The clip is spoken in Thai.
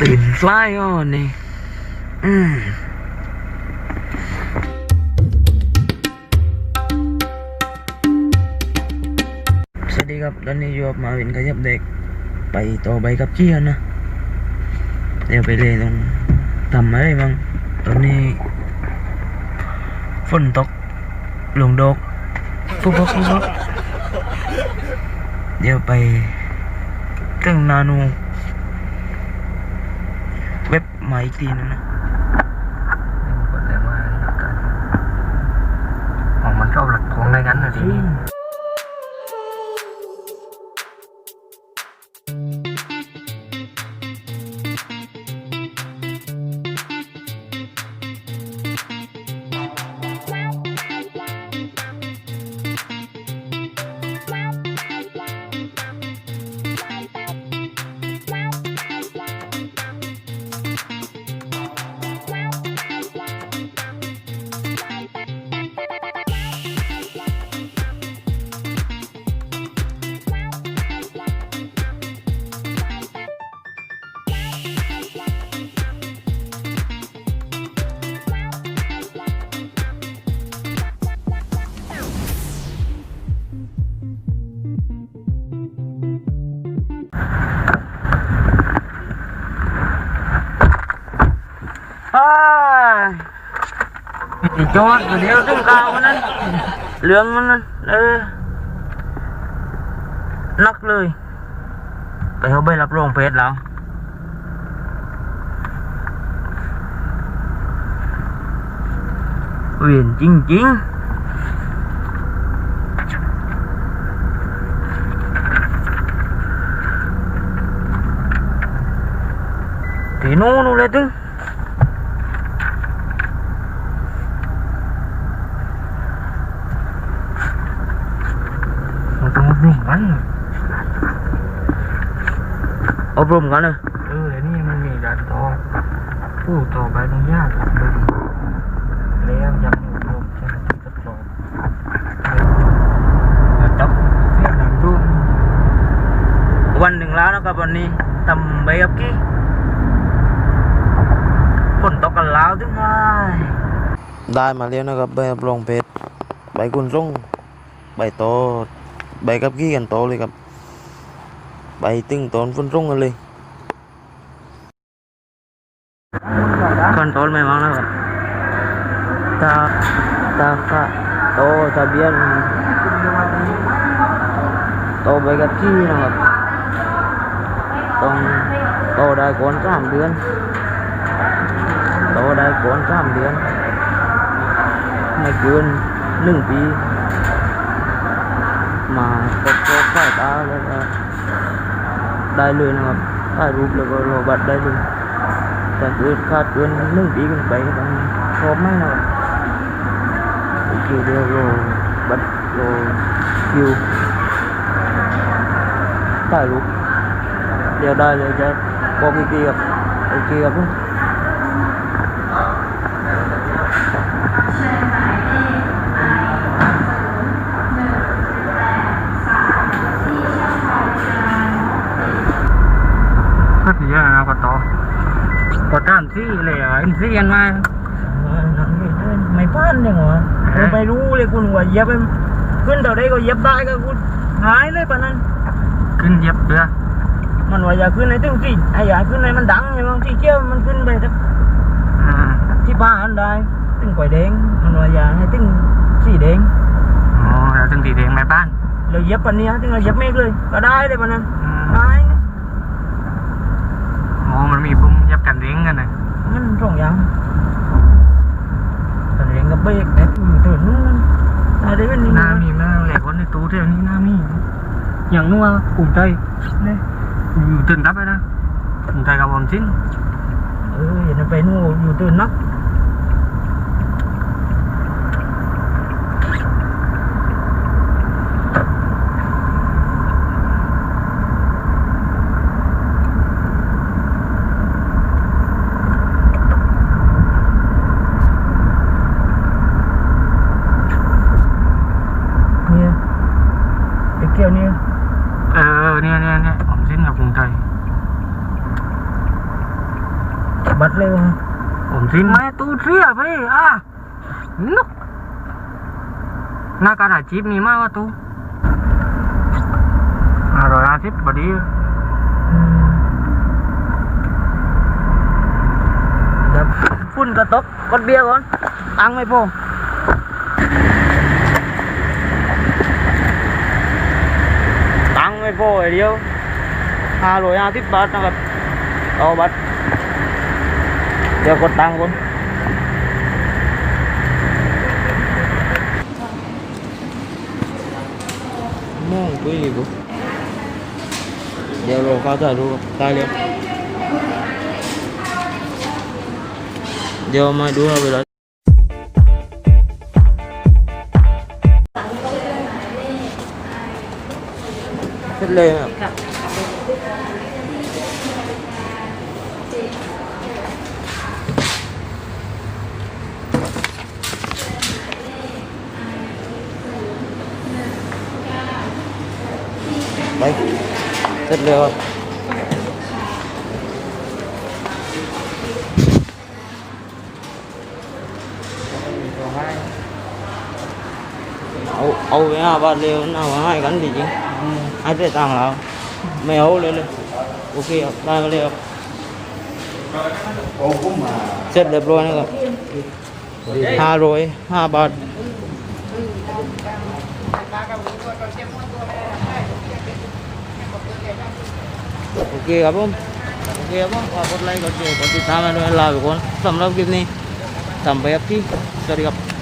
ตื่นฟลายอ่อนนี่อืมสวัสดีครับตอนนี้อยู่กับมาวินขยับเด็ก ไปต่อใบกับเจียนนะเดี๋ยวไปเลยตรงทำอะไรบ้างตอนนี้ฝนตกลงดกฟุบฟุบฟุบฟุบเดี๋ยวไป ตึงนานูเว็บใหม่อีกทีนึงนะกดได้มากันของมันชอบหลักของในกันนะที ไอ้จอดเดี๋ยวตึงกาวมันนั่นเหลืองมันนั่นเออนักเลย ไปเขาไปรับรองเพชรแล้วเวียนจริงๆที่นู้นนู่นเลยตึงมันต้องรุ่ มมันอบรมกันเลยเออแล้วนี่มันมีการต่อผู้ต่อใบอนุญาตบึงแล้วยังอยู่รวมเจ้าหน้าที่ทดสอบแล้วจับเพื่อนหลังรุ่นวันหนึ่งแล้วนะครับวันนี้ทำใบกับกี้ฝนตกกันแล้วถึงไงได้มาแล้วนะครับใบรับรองเพชรใบกุนส่งใบโต ใบกับกี้กันโตเลยครับใบตึงตอนฝนส่งกันเลยขั้นตอนไม่มากนะค ได้เลยนะครับถ่ายรูปแล้วก็รอบัตรได้เลยแต่เกินคาดเกินหนึ่งปีขึ้นไปก็ต้องครบไหมนะครับโอเคเดี๋ยวรอบัตรรอคิวถ่ายรูปเดี๋ยวได้เลยจะบอกอีกทีครับโอเคครับผม ก็ถือว่าเราก็ต่อก็ตามที่เลยอะอินซีกันมาไม่พลาดยังวะผมไม่รู้เลยคุณว่าเหย็บไปขึ้นเท่าใดก็เหย็บได้ก็คุณหายเลยปะนั้น ขึ้นเย็บเรือมันว่าอย่าขึ้นในตึ้งที่ไอ้อย่าขึ้นในมันดังไงบางที่เชี่ยวมันขึ้นไปสักอ่าที่บ้านได้ตึ้งไฟแดงมันว่าอย่าให้ตึ้งสีแดงอ๋อแล้วถึงตีแดงแม่บ้านเราเหย็บปันนี้ตึ้งเราเหย็บเมฆเลย ก็ได้เลยปะนั้นอืมได้ไงอ๋อมันมีปุ่ม เย็บกันเด้งกันนะมันสองอย่างแต่เรียนกับเบรกเนี่ยถึงนู้นอะไรเป็นนี่หน้ามีแม่เหล็กคนในตู้เท่านี้หน้ามีอย่างนู้นกลุ่มใจเนี่ยอยู่ตื่นรับไปนะกลุ่มใจกับผมชิ้นเอออย่าไปนู่นอยู่ตื่นนักเนี่ยไอ้เกี่ยวเนี่ย เออเนี่ย เนี่ยเนี่ยเนี่ยออมสินกับกรุงไทย บัตรเลยวะออมสินไม่ตู้เสียไปอะนุกหน้าการอาชีพมีมากว่าตู้อร่อยอาทิตย์พอดีเดี๋ยวฝุ่นกระตกกดเบียร์ก่อนตังค์ไม่พอตังค์ไม่พอไอ้เดียวห้าร้อยห้าสิบบาทนะครับเอาบัตรเดี๋ยวกดตังค์ก่อนมองไปอีกกูเดี๋ยวเราเข้าถ่ายรูปได้เลยเดี๋ยวมาดูเอาเวลาเลยครับไปเสร็จเลยครับเอาเอาไปห้าบาทเร็จเลยครับ ได้มาเลยครับเสร็จเรียบร้อยนะครับห้าร้อยห้าบา โอเคครับผมโอเคครับผมฝากกดไลค์กดแชร์กดติดตามมาด้วยลาไปก่อนสำหรับคลิปนี้ทำไปครับที่สวัสดีครับ